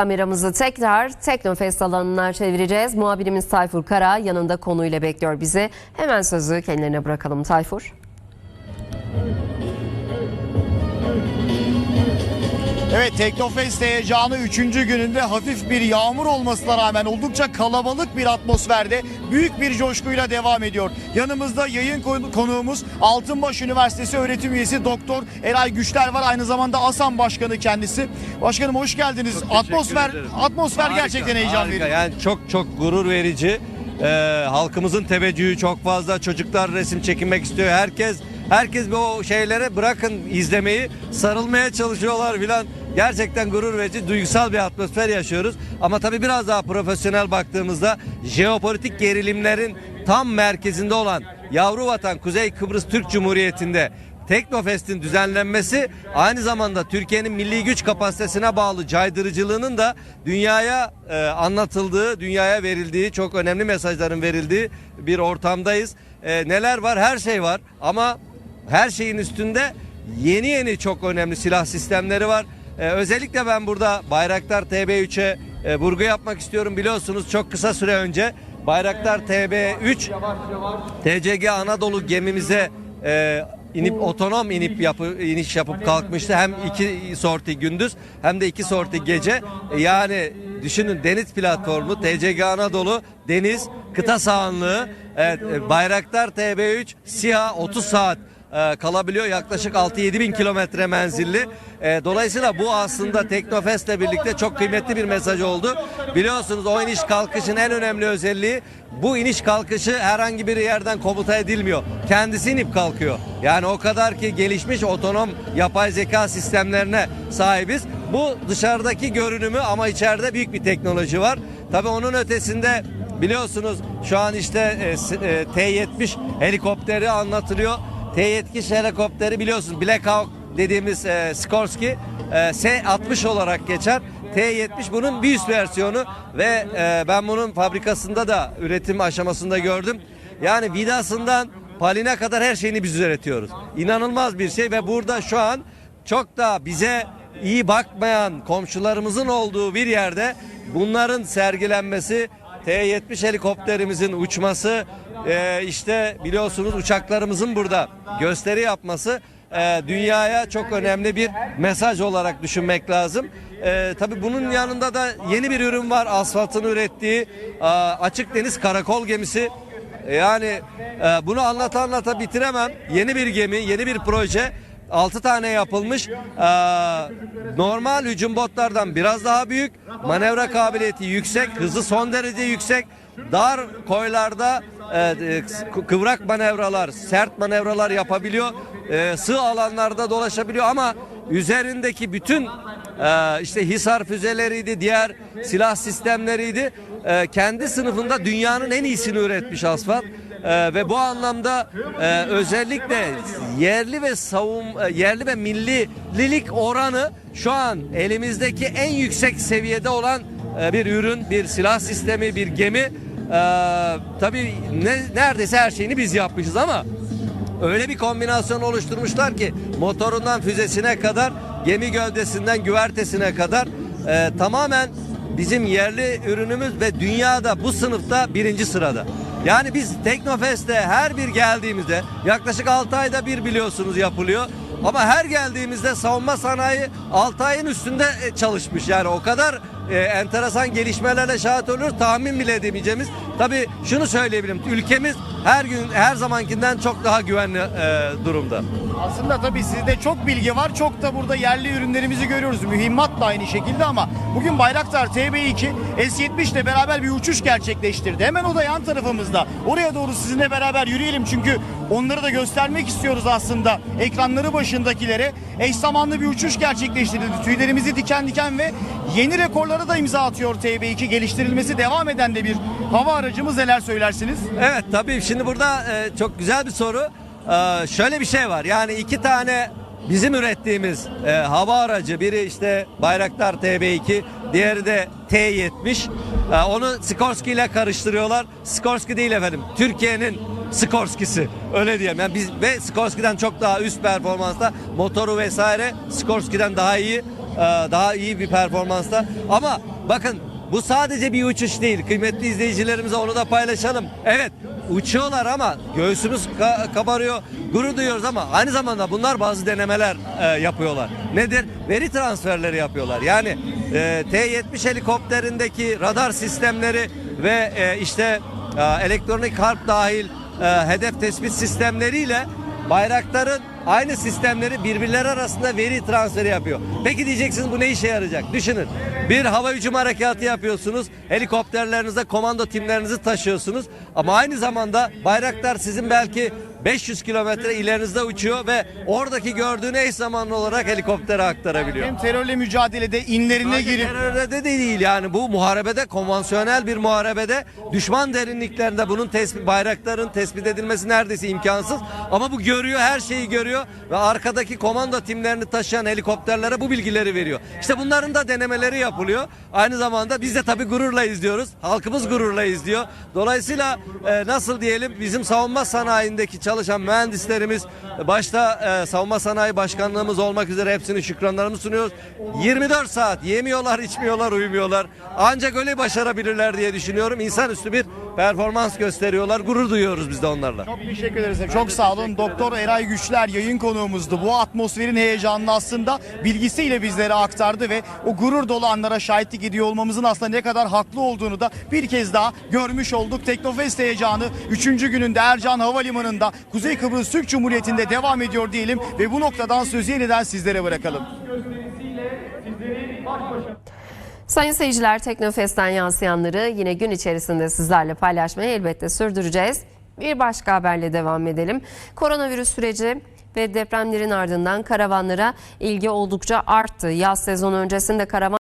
Kameramızı tekrar Teknofest alanına çevireceğiz. Muhabirimiz Tayfur Kara yanında konuyla bekliyor bizi. Hemen sözü kendilerine bırakalım Tayfur. Evet Teknofest heyecanı 3. gününde hafif bir yağmur olmasına rağmen oldukça kalabalık bir atmosferde büyük bir coşkuyla devam ediyor. Yanımızda yayın konu- konuğumuz Altınbaş Üniversitesi öğretim üyesi Doktor Eray Güçler var. Aynı zamanda ASAM Başkanı kendisi. Başkanım hoş geldiniz. atmosfer ederim. atmosfer Harika, gerçekten heyecan harika. verici. Yani çok çok gurur verici. Ee, halkımızın teveccühü çok fazla. Çocuklar resim çekinmek istiyor. Herkes herkes bu şeylere bırakın izlemeyi sarılmaya çalışıyorlar filan. Gerçekten gurur verici, duygusal bir atmosfer yaşıyoruz. Ama tabii biraz daha profesyonel baktığımızda jeopolitik gerilimlerin tam merkezinde olan yavru vatan Kuzey Kıbrıs Türk Cumhuriyeti'nde Teknofest'in düzenlenmesi aynı zamanda Türkiye'nin milli güç kapasitesine bağlı caydırıcılığının da dünyaya e, anlatıldığı, dünyaya verildiği, çok önemli mesajların verildiği bir ortamdayız. E, neler var? Her şey var ama her şeyin üstünde yeni yeni çok önemli silah sistemleri var. E, özellikle ben burada Bayraktar TB3'e e, vurgu yapmak istiyorum. Biliyorsunuz çok kısa süre önce Bayraktar TB3 TCG Anadolu gemimize e, inip otonom inip yapı, iniş yapıp kalkmıştı. Hem iki sorti gündüz hem de iki sorti gece. E, yani düşünün deniz platformu TCG Anadolu deniz kıta sahanlığı evet, e, Bayraktar TB3 SİHA 30 saat e, kalabiliyor. Yaklaşık 6-7 bin kilometre menzilli. E, dolayısıyla bu aslında Teknofest'le birlikte çok kıymetli bir mesaj oldu. Biliyorsunuz o iniş kalkışın en önemli özelliği bu iniş kalkışı herhangi bir yerden komuta edilmiyor. Kendisi inip kalkıyor. Yani o kadar ki gelişmiş otonom yapay zeka sistemlerine sahibiz. Bu dışarıdaki görünümü ama içeride büyük bir teknoloji var. Tabii onun ötesinde biliyorsunuz şu an işte e, s- e, T-70 helikopteri anlatılıyor. T-70 helikopteri biliyorsunuz Black Hawk dediğimiz e, Skorsky e, S-60 olarak geçer. T-70 bunun bir üst versiyonu ve e, ben bunun fabrikasında da üretim aşamasında gördüm. Yani vidasından paline kadar her şeyini biz üretiyoruz. İnanılmaz bir şey ve burada şu an çok da bize iyi bakmayan komşularımızın olduğu bir yerde bunların sergilenmesi T-70 helikopterimizin uçması e, işte biliyorsunuz uçaklarımızın burada gösteri yapması e, dünyaya çok önemli bir mesaj olarak düşünmek lazım. E, tabii bunun yanında da yeni bir ürün var asfaltın ürettiği e, açık deniz karakol gemisi. Yani e, bunu anlata anlata bitiremem. Yeni bir gemi, yeni bir proje. 6 tane yapılmış. Ee, normal hücum botlardan biraz daha büyük. Manevra kabiliyeti yüksek. Hızı son derece yüksek. Dar koylarda e, e, kı- kıvrak manevralar, sert manevralar yapabiliyor. E, sığ alanlarda dolaşabiliyor ama üzerindeki bütün e, işte Hisar füzeleriydi, diğer silah sistemleriydi. E, kendi sınıfında dünyanın en iyisini üretmiş asfalt. Ee, ve bu anlamda e, özellikle yerli ve savun e, yerli ve millilik oranı şu an elimizdeki en yüksek seviyede olan e, bir ürün, bir silah sistemi, bir gemi. Ee, tabii ne, neredeyse her şeyini biz yapmışız ama öyle bir kombinasyon oluşturmuşlar ki motorundan füzesine kadar, gemi gövdesinden güvertesine kadar e, tamamen bizim yerli ürünümüz ve dünyada bu sınıfta birinci sırada. Yani biz Teknofest'te her bir geldiğimizde yaklaşık 6 ayda bir biliyorsunuz yapılıyor. Ama her geldiğimizde savunma sanayi 6 ayın üstünde e, çalışmış. Yani o kadar e, enteresan gelişmelerle şahit oluyoruz. Tahmin bile edemeyeceğimiz. Tabii şunu söyleyebilirim. Ülkemiz her gün her zamankinden çok daha güvenli e, durumda. Aslında tabii sizde çok bilgi var. Çok da burada yerli ürünlerimizi görüyoruz. Mühimmat da aynı şekilde ama bugün Bayraktar TB2 S-70 ile beraber bir uçuş gerçekleştirdi. Hemen o da yan tarafımızda. Oraya doğru sizinle beraber yürüyelim çünkü onları da göstermek istiyoruz aslında ekranları başındakilere. Eş zamanlı bir uçuş gerçekleştirdi. Tüylerimizi diken diken ve yeni rekorlara da imza atıyor TB2. Geliştirilmesi devam eden de bir hava aracımız neler söylersiniz? Evet tabii şimdi burada e, çok güzel bir soru. Ee, şöyle bir şey var yani iki tane bizim ürettiğimiz e, hava aracı biri işte Bayraktar TB2 diğeri de T70 Ee, onu Skorsky ile karıştırıyorlar. Skorsky değil efendim Türkiye'nin Skorsky'si öyle diyeyim. Yani biz ve Skorsky'den çok daha üst performansta motoru vesaire Skorsky'den daha iyi e, daha iyi bir performansta ama Bakın bu sadece bir uçuş değil. Kıymetli izleyicilerimize onu da paylaşalım. Evet uçuyorlar ama göğsümüz ka- kabarıyor. Gurur duyuyoruz ama aynı zamanda bunlar bazı denemeler e, yapıyorlar. Nedir? Veri transferleri yapıyorlar. Yani e, T-70 helikopterindeki radar sistemleri ve e, işte e, elektronik harp dahil e, hedef tespit sistemleriyle Bayraktar'ın aynı sistemleri birbirleri arasında veri transferi yapıyor. Peki diyeceksiniz bu ne işe yarayacak? Düşünün. Bir hava hücum harekatı yapıyorsunuz. Helikopterlerinizde komando timlerinizi taşıyorsunuz. Ama aynı zamanda Bayraktar sizin belki 500 kilometre ilerinizde uçuyor ve oradaki gördüğünü eş zamanlı olarak helikoptere aktarabiliyor. Hem terörle mücadelede inlerine Sadece girip terörde de değil yani bu muharebede konvansiyonel bir muharebede düşman derinliklerinde bunun tespit bayrakların tespit edilmesi neredeyse imkansız ama bu görüyor her şeyi görüyor ve arkadaki komando timlerini taşıyan helikopterlere bu bilgileri veriyor. İşte bunların da denemeleri yapılıyor. Aynı zamanda biz de tabii gururla izliyoruz. Halkımız gururla izliyor. Dolayısıyla e, nasıl diyelim bizim savunma sanayindeki çalışan mühendislerimiz başta e, savunma sanayi başkanlığımız olmak üzere hepsini şükranlarımı sunuyoruz. 24 saat yemiyorlar, içmiyorlar, uyumuyorlar. Ancak öyle başarabilirler diye düşünüyorum. İnsanüstü bir performans gösteriyorlar. Gurur duyuyoruz biz de onlarla. Çok teşekkür ederiz. Çok sağ olun. Doktor Eray Güçler yayın konuğumuzdu. Bu atmosferin heyecanını aslında bilgisiyle bizlere aktardı ve o gurur dolu anlara şahitlik ediyor olmamızın aslında ne kadar haklı olduğunu da bir kez daha görmüş olduk. Teknofest heyecanı 3. gününde Ercan Havalimanı'nda Kuzey Kıbrıs Türk Cumhuriyeti'nde devam ediyor diyelim ve bu noktadan sözü yeniden sizlere bırakalım. Sayın seyirciler Teknofest'ten yansıyanları yine gün içerisinde sizlerle paylaşmayı elbette sürdüreceğiz. Bir başka haberle devam edelim. Koronavirüs süreci ve depremlerin ardından karavanlara ilgi oldukça arttı. Yaz sezonu öncesinde karavan